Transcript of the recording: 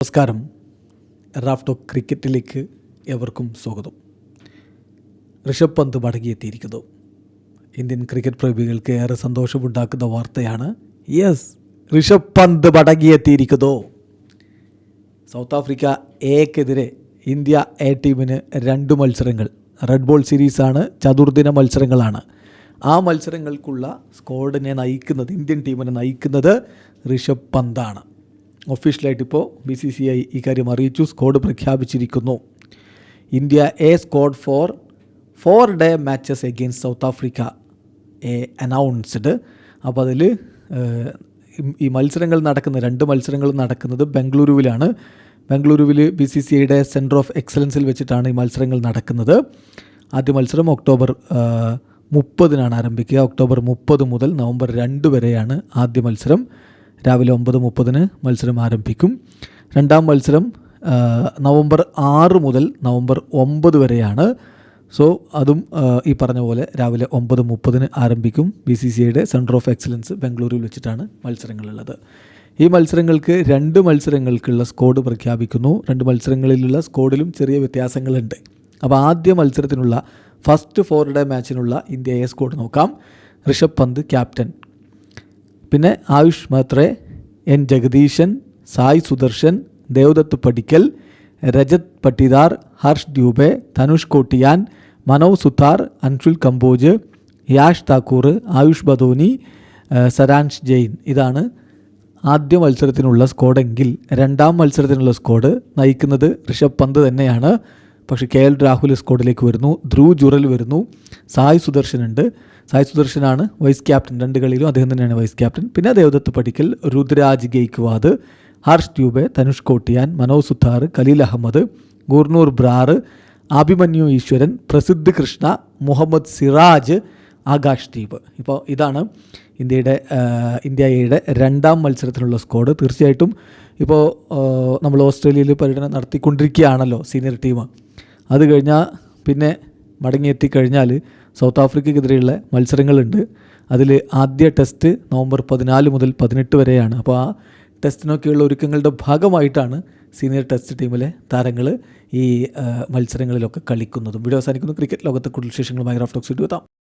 നമസ്കാരം. റാഫ്റ്റോ ക്രിക്കറ്റിലേക്ക് എവർക്കും സ്വാഗതം. Rishabh Pant മടങ്ങിയെത്തിയിരിക്കുന്നു. Indian cricket പ്രേമികൾക്ക് ഏറെ സന്തോഷമുണ്ടാക്കുന്ന വാർത്തയാണ് യെസ് ഋഷഭ് പന്ത് മടങ്ങിയെത്തിയിരിക്കുന്നു. സൗത്ത് ആഫ്രിക്ക എക്കെതിരെ ഇന്ത്യ എ ടീമിന് രണ്ട് മത്സരങ്ങൾ. റെഡ് ബോൾ സീരീസാണ് ചതുർദിന മത്സരങ്ങളാണ്. ആ മത്സരങ്ങൾക്കുള്ള സ്ക്വാഡിനെ നയിക്കുന്നത് ഇന്ത്യൻ ടീമിനെ നയിക്കുന്നത് ഋഷഭ് പന്താണ്. ഒഫീഷ്യലായിട്ട് ഇപ്പോൾ ബി സി സി ഐ ഇക്കാര്യം അറിയിച്ചു. Squad പ്രഖ്യാപിച്ചിരിക്കുന്നു. India A squad for four day matches against South Africa A announced അപ്പോൾ അതിൽ ഈ മത്സരങ്ങൾ നടക്കുന്ന രണ്ട് മത്സരങ്ങൾ നടക്കുന്നത് ബംഗളൂരുവിലാണ്. ബംഗളൂരുവിൽ ബി സി സി ഐയുടെ സെന്റർ ഓഫ് എക്സലൻസിൽ വെച്ചിട്ടാണ് ഈ മത്സരങ്ങൾ നടക്കുന്നത്. ആദ്യ മത്സരം ഒക്ടോബർ മുപ്പതിനാണ് ആരംഭിക്കുക. ഒക്ടോബർ മുപ്പത് മുതൽ നവംബർ രണ്ട് വരെയാണ് ആദ്യ മത്സരം. രാവിലെ ഒമ്പത് മുപ്പതിന് മത്സരം ആരംഭിക്കും. രണ്ടാം മത്സരം നവംബർ ആറ് മുതൽ നവംബർ ഒമ്പത് വരെയാണ്. സോ അതും ഈ പറഞ്ഞ പോലെ രാവിലെ ഒമ്പത് മുപ്പതിന് ആരംഭിക്കും. ബി സി സി ഐയുടെ സെന്റർ ഓഫ് എക്സലൻസ് ബംഗളൂരുവിൽ വെച്ചിട്ടാണ് മത്സരങ്ങളുള്ളത്. ഈ മത്സരങ്ങൾക്ക് രണ്ട് മത്സരങ്ങൾക്കുള്ള സ്കോഡ് പ്രഖ്യാപിക്കുന്നു. രണ്ട് മത്സരങ്ങളിലുള്ള സ്കോഡിലും ചെറിയ വ്യത്യാസങ്ങളുണ്ട്. അപ്പോൾ ആദ്യ മത്സരത്തിനുള്ള ഫസ്റ്റ് ഫോർ ഡേ മാച്ചിനുള്ള ഇന്ത്യ എ സ്കോഡ് നോക്കാം. ഋഷഭ് പന്ത് ക്യാപ്റ്റൻ. പിന്നെ ആയുഷ് മാത്രേ എൻ. ജഗദീശൻ സായ് സുദർശൻ ദേവദത്ത് പടിക്കൽ രജത് പട്ടിദാർ ഹർഷ് ദ്യൂബെ ധനുഷ് കോട്ടിയാൻ മനോവ് സുതാർ അൻഷുൽ കമ്പോജ് യാഷ് താക്കൂർ ആയുഷ് ബദോനി സരാൻഷ് ജെയിൻ. ഇതാണ് ആദ്യ മത്സരത്തിനുള്ള സ്കോഡെങ്കിൽ രണ്ടാം മത്സരത്തിനുള്ള സ്കോഡ് നയിക്കുന്നത് ഋഷഭ് പന്ത് തന്നെയാണ്. പക്ഷേ കെ എൽ രാഹുൽ സ്കോഡിലേക്ക് വരുന്നു. ധ്രുവ് ജുറൽ വരുന്നു. സായ് സുദർശൻ ഉണ്ട്. സായ് സുദർശനാണ് വൈസ് ക്യാപ്റ്റൻ. രണ്ട് കളിയിലും അദ്ദേഹം തന്നെയാണ് വൈസ് ക്യാപ്റ്റൻ. പിന്നെ ദേവദത്ത് പടിക്കൽ രുദ്രാജ് ഗെയ്ക്വാദ് ഹർഷ് ട്യൂബെ തനുഷ് കോട്ടിയാൻ മനോജ് സുത്താർ കലീൽ അഹമ്മദ് ഗുർനൂർ ബ്രാർ അഭിമന്യു ഈശ്വരൻ പ്രസിദ്ധ് കൃഷ്ണ മുഹമ്മദ് സിറാജ് ആകാശ് ദീപ്. ഇപ്പോൾ ഇതാണ് ഇന്ത്യയുടെ ഇന്ത്യ എയുടെ രണ്ടാം മത്സരത്തിനുള്ള സ്കോഡ്. തീർച്ചയായിട്ടും ഇപ്പോൾ നമ്മൾ ഓസ്ട്രേലിയയിൽ പര്യടനം നടത്തിക്കൊണ്ടിരിക്കുകയാണല്ലോ സീനിയർ ടീം. അത് കഴിഞ്ഞാൽ പിന്നെ മടങ്ങിയെത്തിക്കഴിഞ്ഞാൽ സൗത്ത് ആഫ്രിക്കയ്ക്കെതിരെയുള്ള മത്സരങ്ങളുണ്ട്. അതിൽ ആദ്യ ടെസ്റ്റ് നവംബർ പതിനാല് മുതൽ പതിനെട്ട് വരെയാണ്. അപ്പോൾ ആ ടെസ്റ്റിനൊക്കെയുള്ള ഒരുക്കങ്ങളുടെ ഭാഗമായിട്ടാണ് സീനിയർ ടെസ്റ്റ് ടീമിലെ താരങ്ങൾ ഈ മത്സരങ്ങളിലൊക്കെ കളിക്കുന്നതും. വീഡിയോ അവസാനിക്കുന്നു. ക്രിക്കറ്റ് ലോകത്തെ കൂടുതൽ വിശേഷങ്ങളുമായി റാഫ്റ്റോക്സ് എത്താം.